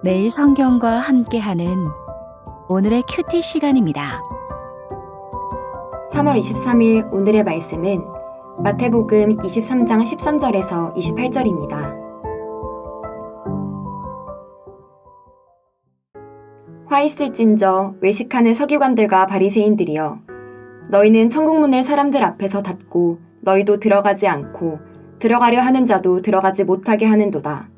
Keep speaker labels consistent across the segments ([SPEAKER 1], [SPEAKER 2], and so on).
[SPEAKER 1] 매일 성경과 함께하는 오늘의 큐티 시간입니다.
[SPEAKER 2] 3월 23일 오늘의 말씀은 마태복음 23장 13절에서 28절입니다. 화 있을진저 외식하는 서기관들과 바리새인들이여 너희는 천국문을 사람들 앞에서 닫고 너희도 들어가지 않고 들어가려 하는 자도 들어가지 못하게 하는도다.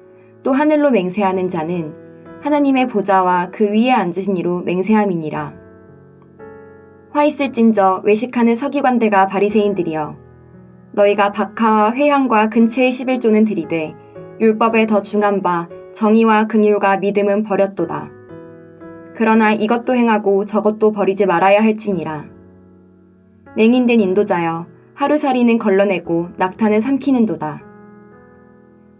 [SPEAKER 2] 또 하늘로 맹세하는 자는 하나님의 보좌와 그 위에 앉으신 이로 맹세함이니라. 화 있을진저 외식하는 서기관들과 바리새인들이여 너희가 박하와 회향과 근체의 11조는 들이되 율법에 더 중한 바 정의와 긍휼과 믿음은 버렸도다. 그러나 이것도 행하고 저것도 버리지 말아야 할지니라. 맹인된 인도자여 하루살이는 걸러내고 낙타는 삼키는도다.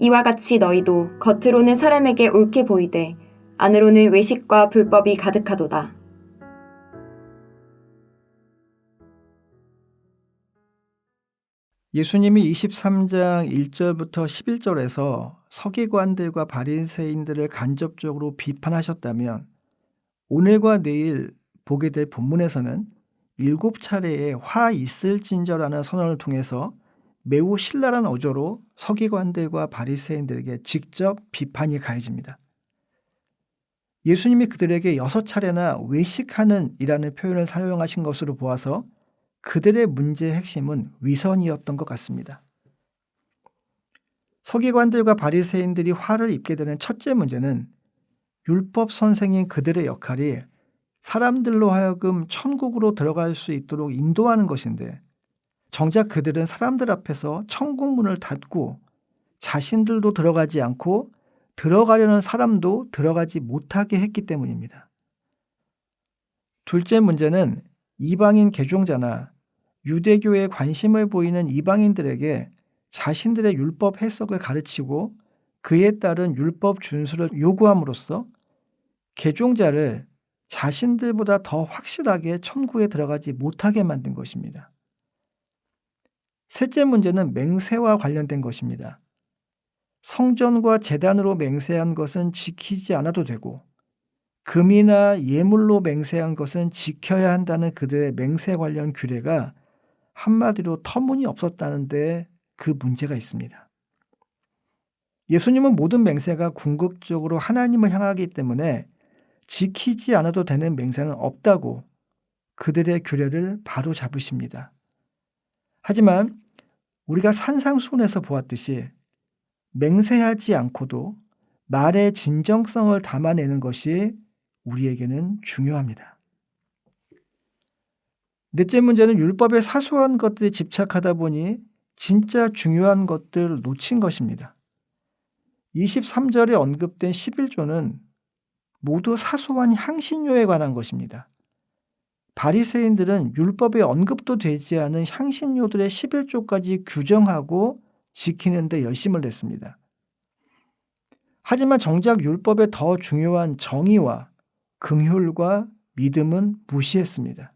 [SPEAKER 2] 이와 같이 너희도 겉으로는 사람에게 옳게 보이되 안으로는 외식과 불법이 가득하도다.
[SPEAKER 3] 예수님이 23장 1절부터 11절에서 서기관들과 바리새인들을 간접적으로 비판하셨다면 오늘과 내일 보게 될 본문에서는 일곱 차례의 화 있을진저라는 선언을 통해서 매우 신랄한 어조로 서기관들과 바리새인들에게 직접 비판이 가해집니다. 예수님이 그들에게 여섯 차례나 외식하는 이라는 표현을 사용하신 것으로 보아서 그들의 문제의 핵심은 위선이었던 것 같습니다. 서기관들과 바리새인들이 화를 입게 되는 첫째 문제는 율법 선생인 그들의 역할이 사람들로 하여금 천국으로 들어갈 수 있도록 인도하는 것인데 정작 그들은 사람들 앞에서 천국 문을 닫고 자신들도 들어가지 않고 들어가려는 사람도 들어가지 못하게 했기 때문입니다. 둘째 문제는 이방인 개종자나 유대교에 관심을 보이는 이방인들에게 자신들의 율법 해석을 가르치고 그에 따른 율법 준수를 요구함으로써 개종자를 자신들보다 더 확실하게 천국에 들어가지 못하게 만든 것입니다. 셋째 문제는 맹세와 관련된 것입니다. 성전과 재단으로 맹세한 것은 지키지 않아도 되고 금이나 예물로 맹세한 것은 지켜야 한다는 그들의 맹세 관련 규례가 한마디로 터무니 없었다는데 그 문제가 있습니다. 예수님은 모든 맹세가 궁극적으로 하나님을 향하기 때문에 지키지 않아도 되는 맹세는 없다고 그들의 규례를 바로 잡으십니다. 하지만 우리가 산상수훈에서 보았듯이 맹세하지 않고도 말의 진정성을 담아내는 것이 우리에게는 중요합니다. 넷째 문제는 율법의 사소한 것들에 집착하다 보니 진짜 중요한 것들을 놓친 것입니다. 23절에 언급된 11조는 모두 사소한 향신료에 관한 것입니다. 바리새인들은 율법에 언급도 되지 않은 향신료들의 11조까지 규정하고 지키는 데 열심을 냈습니다. 하지만 정작 율법에 더 중요한 정의와 긍휼과 믿음은 무시했습니다.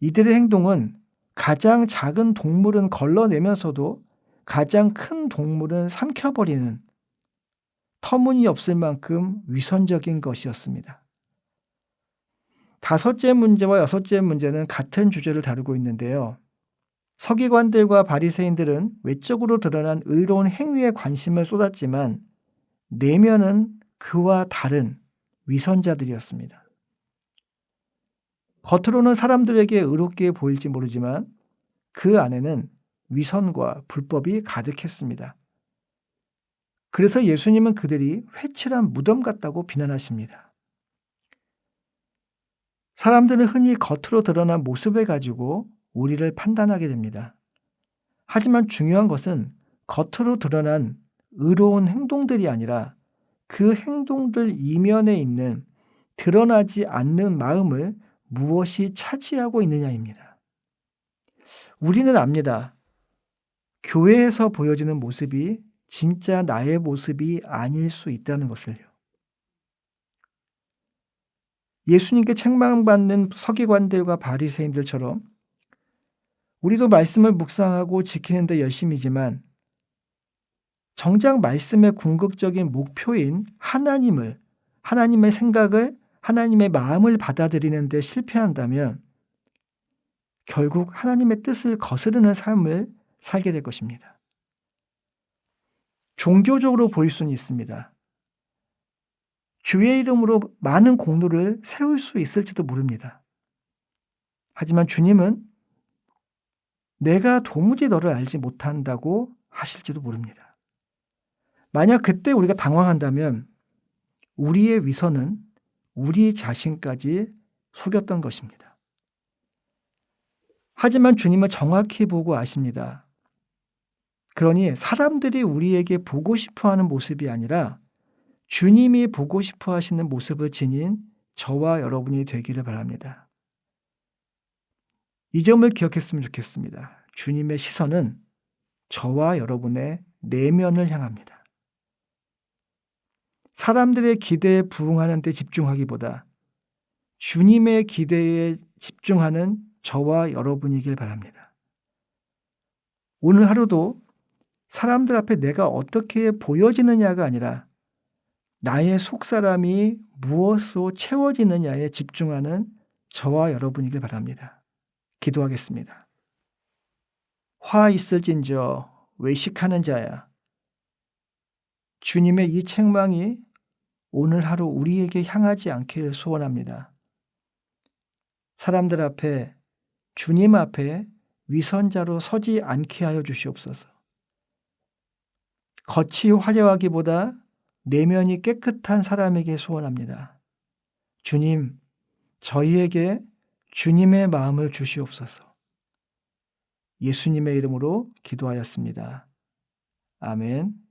[SPEAKER 3] 이들의 행동은 가장 작은 동물은 걸러내면서도 가장 큰 동물은 삼켜버리는 터무니없을 만큼 위선적인 것이었습니다. 다섯째 문제와 여섯째 문제는 같은 주제를 다루고 있는데요. 서기관들과 바리새인들은 외적으로 드러난 의로운 행위에 관심을 쏟았지만 내면은 그와 다른 위선자들이었습니다. 겉으로는 사람들에게 의롭게 보일지 모르지만 그 안에는 위선과 불법이 가득했습니다. 그래서 예수님은 그들이 회칠한 무덤 같다고 비난하십니다. 사람들은 흔히 겉으로 드러난 모습을 가지고 우리를 판단하게 됩니다. 하지만 중요한 것은 겉으로 드러난 의로운 행동들이 아니라 그 행동들 이면에 있는 드러나지 않는 마음을 무엇이 차지하고 있느냐입니다. 우리는 압니다. 교회에서 보여지는 모습이 진짜 나의 모습이 아닐 수 있다는 것을요. 예수님께 책망받는 서기관들과 바리새인들처럼 우리도 말씀을 묵상하고 지키는 데 열심이지만 정작 말씀의 궁극적인 목표인 하나님을 하나님의 생각을 하나님의 마음을 받아들이는 데 실패한다면 결국 하나님의 뜻을 거스르는 삶을 살게 될 것입니다. 종교적으로 보일 수는 있습니다. 주의 이름으로 많은 공로를 세울 수 있을지도 모릅니다. 하지만 주님은 내가 도무지 너를 알지 못한다고 하실지도 모릅니다. 만약 그때 우리가 당황한다면 우리의 위선은 우리 자신까지 속였던 것입니다. 하지만 주님은 정확히 보고 아십니다. 그러니 사람들이 우리에게 보고 싶어 하는 모습이 아니라 주님이 보고 싶어 하시는 모습을 지닌 저와 여러분이 되기를 바랍니다. 이 점을 기억했으면 좋겠습니다. 주님의 시선은 저와 여러분의 내면을 향합니다. 사람들의 기대에 부응하는 데 집중하기보다 주님의 기대에 집중하는 저와 여러분이길 바랍니다. 오늘 하루도 사람들 앞에 내가 어떻게 보여지느냐가 아니라 나의 속사람이 무엇으로 채워지느냐에 집중하는 저와 여러분이길 바랍니다. 기도하겠습니다. 화 있을진저 외식하는 자야. 주님의 이 책망이 오늘 하루 우리에게 향하지 않기를 소원합니다. 사람들 앞에 주님 앞에 위선자로 서지 않게 하여 주시옵소서. 겉이 화려하기보다 내면이 깨끗한 사람에게 소원합니다. 주님, 저희에게 주님의 마음을 주시옵소서. 예수님의 이름으로 기도하였습니다. 아멘.